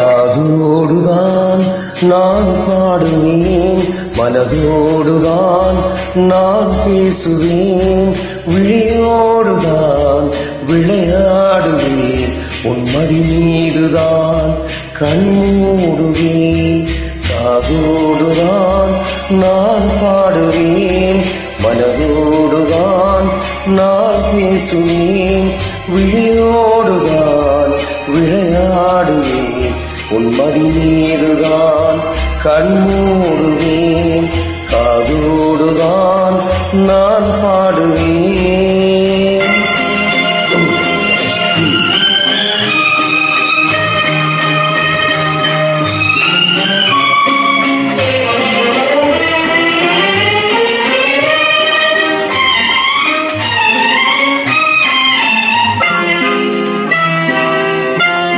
காதோடுதான் நான் பாடுவேன் மனதோடுதான் நான் பேசுவேன் விழியோடுதான் விளையாடுவேன். உன்மடி மீதுதான் கண்மூடுவேன் காதோடுதான் நான் பாடுவேன் மனதோடுதான் நான் பேசுவேன் விழியோடுதான் விளையாடுவேன். உன்மதி மீதுதான் கண்மூடுவேன் காதோடுதான் நான் பாடுவேன்.